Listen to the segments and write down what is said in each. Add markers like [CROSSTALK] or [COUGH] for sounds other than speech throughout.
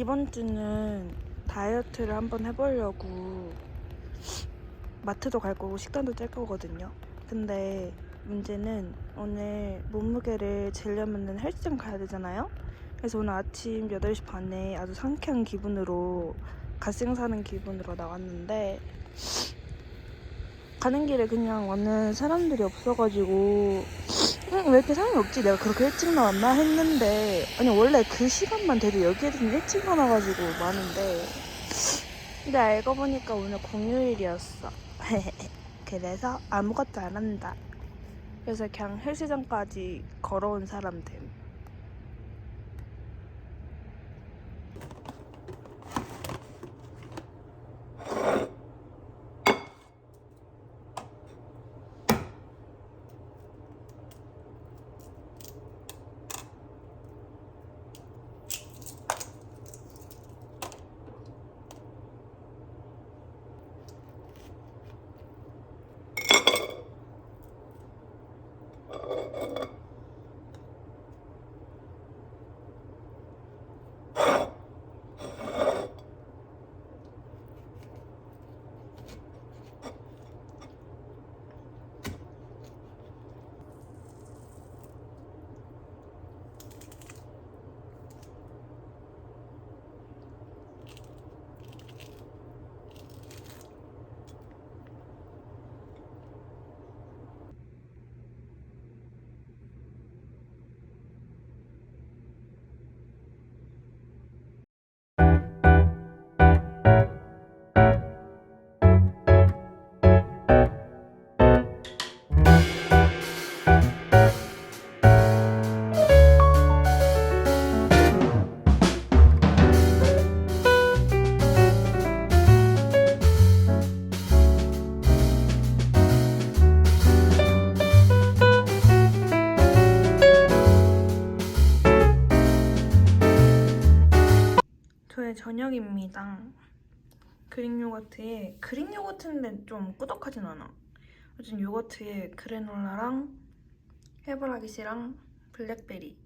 이번 주는 다이어트를 한번 해보려고 마트도 갈 거고 식단도 짤 거거든요. 근데 문제는 오늘 몸무게를 재려면 헬스장 가야 되잖아요. 그래서 오늘 아침 8시 반에 아주 상쾌한 기분으로 갓생 사는 기분으로 나왔는데 가는 길에 그냥 와는 사람들이 없어가지고 응, 왜 이렇게 사람이 없지? 내가 그렇게 일찍 나왔나 했는데 아니 원래 그 시간만 돼도 여기에서는 일찍 나와가지고 많은데 근데 알고 보니까 오늘 공휴일이었어. [LAUGHS] 그래서 아무것도 안 한다. 그래서 그냥 헬스장까지 걸어온 사람들 저녁입니다. 그릭 요거트에 그릭 요거트인데 좀 꾸덕하진 않아. 어쨌든 요거트에 그래놀라랑 해바라기씨랑 블랙베리.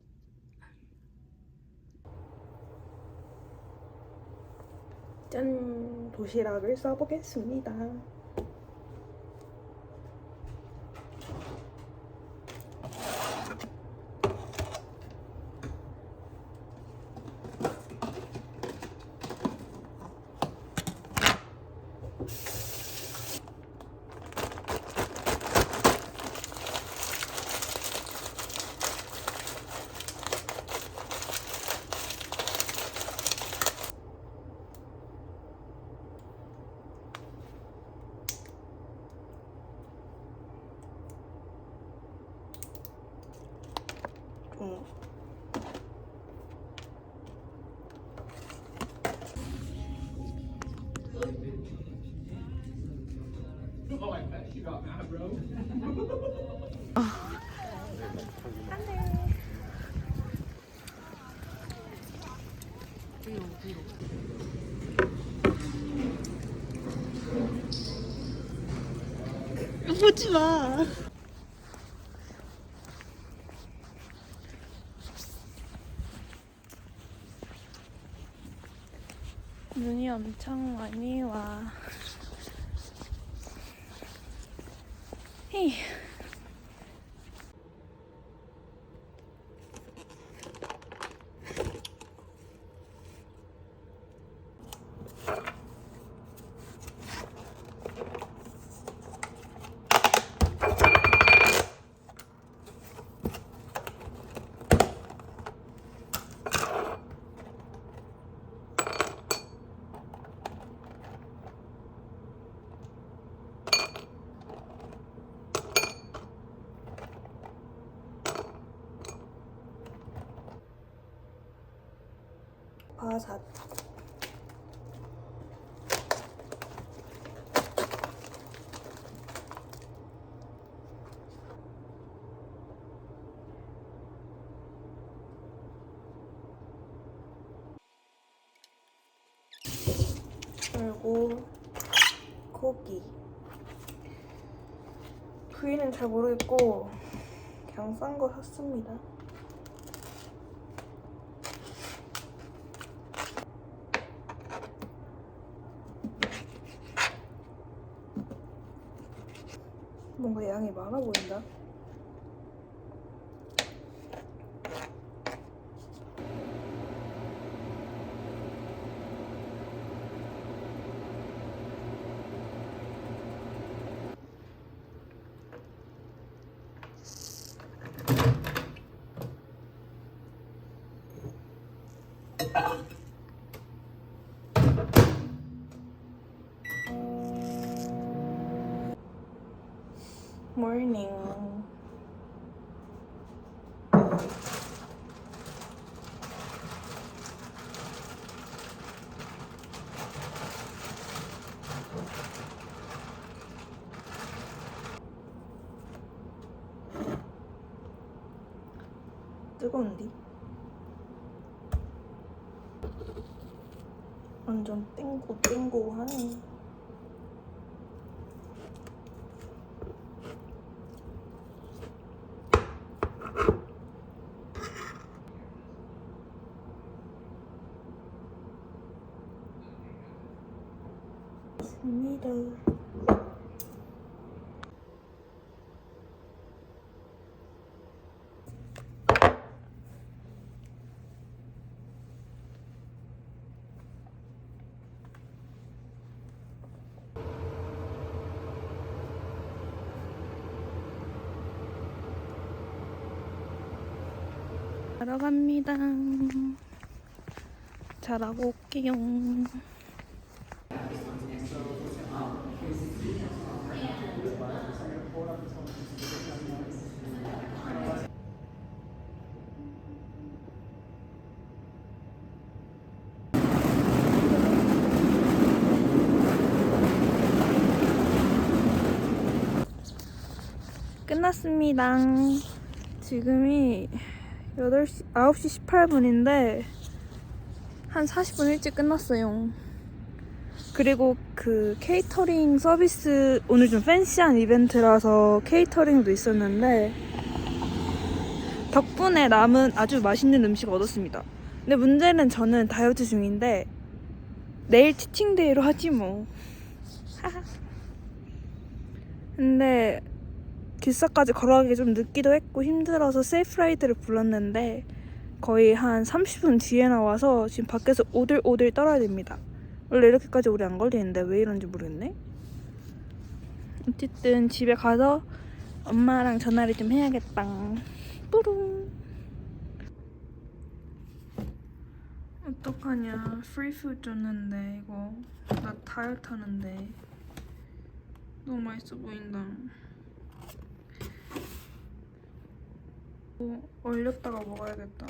짠! 도시락을 싸보겠습니다. 어. 보지 마. 눈이 엄청 많이 와. 헤이. 바삭. 그리고 고기. 부위는 잘 모르겠고 그냥 싼 거 샀습니다. 양이 많아 보인다. Morning. 뜨거운디? 완전 땡고 땡고 하네. 입니다. 자러 갑니다. 잘하고 올게요. 끝났습니다. 지금이 8시, 9시 18분인데, 한 40분 일찍 끝났어요. 그리고 그 케이터링 서비스, 오늘 좀 팬시한 이벤트라서 케이터링도 있었는데, 덕분에 남은 아주 맛있는 음식 얻었습니다. 근데 문제는 저는 다이어트 중인데, 내일 치팅데이로 하지 뭐. [LAUGHS] 근데 기사까지 걸어가기 좀 늦기도 했고 힘들어서 셀프라이드를 불렀는데 거의 한 30분 뒤에 나와서 지금 밖에서 오들오들 떨어야 됩니다. 원래 이렇게까지 오래 안 걸리는데 왜 이런지 모르겠네. 어쨌든 집에 가서 엄마랑 전화를 좀 해야겠다. 뿌룽. 어떡하냐. 프리푸드 줬는데 이거 나 다이어트 하는데 너무 맛있어 보인다. 어, 얼렸다가 먹어야겠다.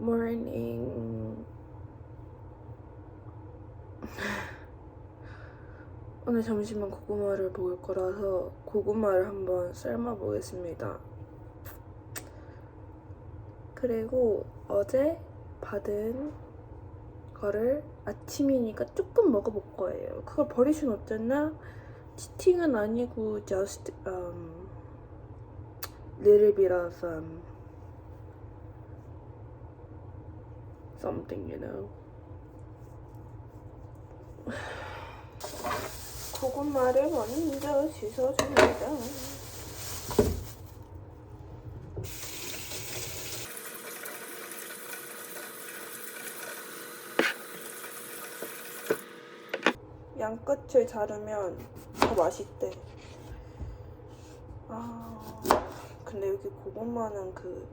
morning. 오늘 점심은 고구마를 먹을 거라서 고구마를 한번 삶아 보겠습니다. 그리고 어제 받은 거를 아침이니까 조금 먹어볼 거예요. 그걸 순 없잖아. 치팅은 아니고 just um, little bit of um, something, you know. 고구마를 먼저 씻어줍니다. 양끝을 자르면 더 맛있대. 아, 근데 여기 고구마는 그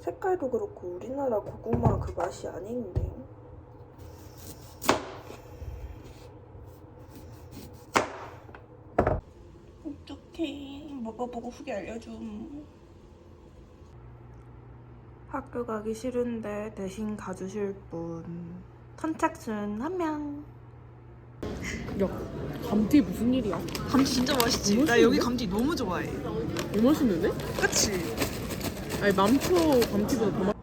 색깔도 그렇고 우리나라 고구마 그 맛이 아닌데. 어떡해. 먹어보고 후기 알려줌. 학교 가기 싫은데 대신 가주실 분. 선착순 한 명. 야, 감튀 무슨 일이야? 감튀 진짜 맛있지? 나 여기? 감튀 너무 좋아해. 너무 맛있는데? 그치? 아니 맘초 감튀보다 더 맛.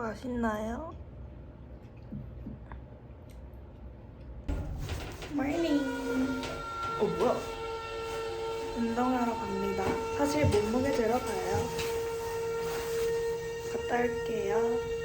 맛있나요? 모닝. 어 뭐야? 운동하러 갑니다. 사실 몸무게 들어가요. 갔다 올게요.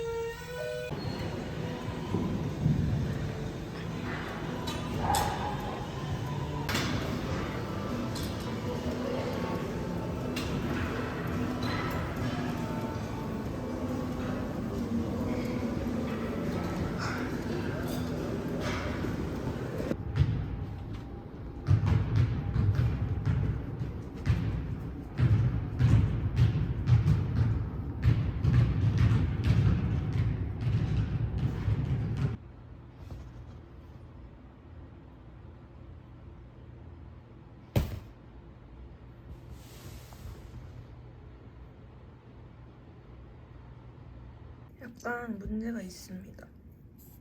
약간 문제가 있습니다.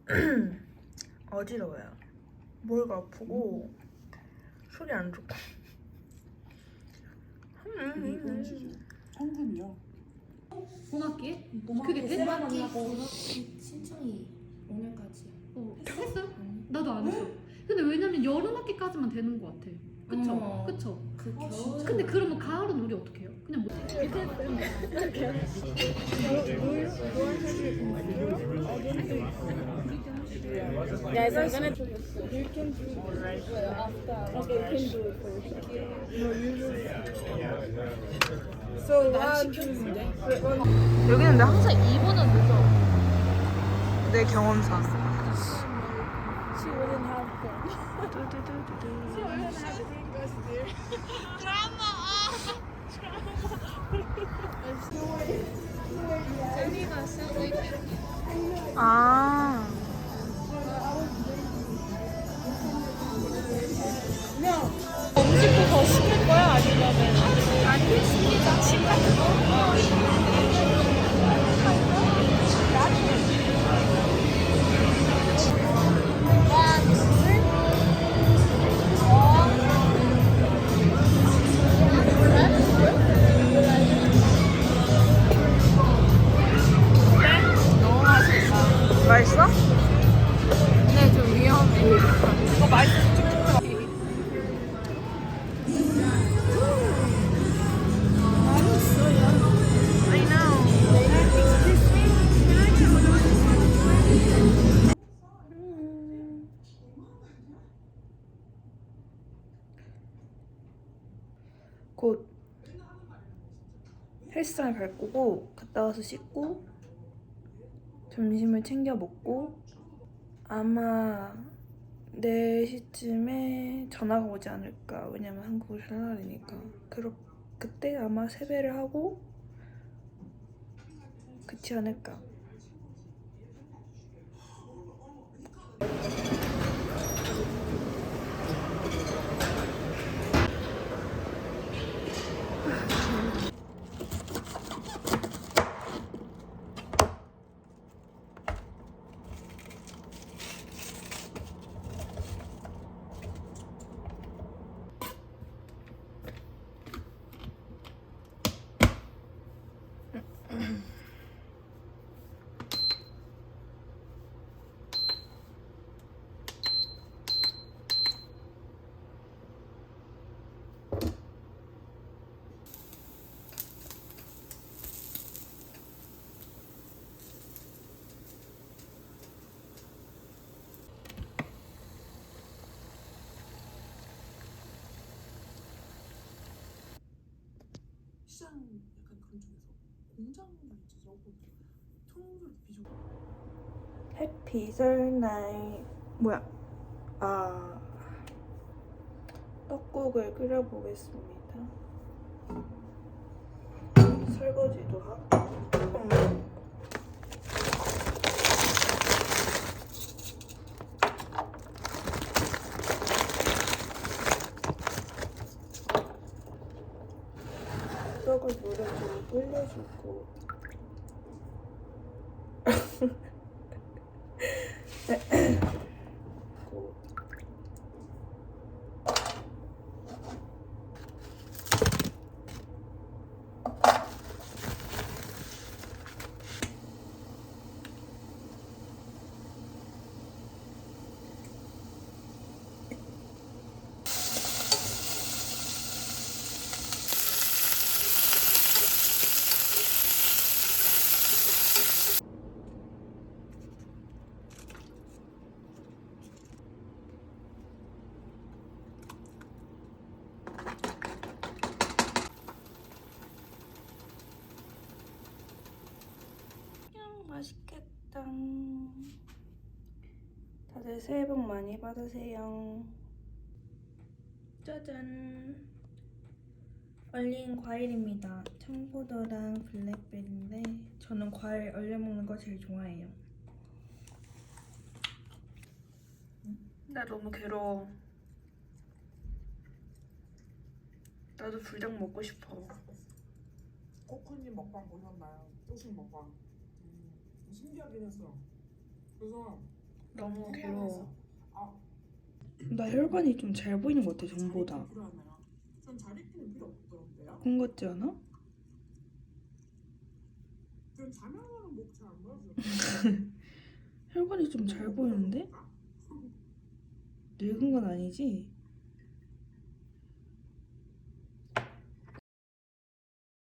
[CLEARS THROAT] 어지러워요. 머리가 아프고 속이 안 좋고. 현금이요. 봄학기에? 그게 그게 끝? 세만하고 신청이 오늘까지야. 어, 했어요? 나도 안 했어. 근데 왜냐면 여름 학기까지만 되는 것 같아. 그쵸? 어. 그쵸? 그 겨울. 근데 그러면 가을은 우리 어떻게 해요? 그냥 못 해. 여기는 근데 항상 2분은 늦어. 내 경험상. 헬스장 갈 거고 갔다 와서 씻고 점심을 챙겨 먹고 아마 4시쯤에 전화가 오지 않을까. 왜냐면 한국은 설날이니까. 그렇, 그때 아마 세배를 하고 그치 않을까 시장 약간 그런 쪽에서 있지 저거 청소도 비주고. 해피 설날 뭐야 아 떡국을 끓여보겠습니다 설거지도 하고 음. 떡을 불려주고 [LAUGHS] 고 짠. 다들 새해 복 많이 받으세요. 짜잔. 얼린 과일입니다. 청포도랑 블랙베리인데 저는 과일 얼려 먹는 거 제일 좋아해요. 나 너무 괴로워. 나도 불닭 먹고 싶어. 코코님 먹방 보셨나요? 조식 먹방. 음, 신기하긴 했어. 그래서 너무 괴로워. 아, 나 혈관이 좀 잘 보이는 것 같아 전보다. 그런 것 같지 않아? [LAUGHS] 혈관이 좀 잘 보이는데? 늙은 건 아니지?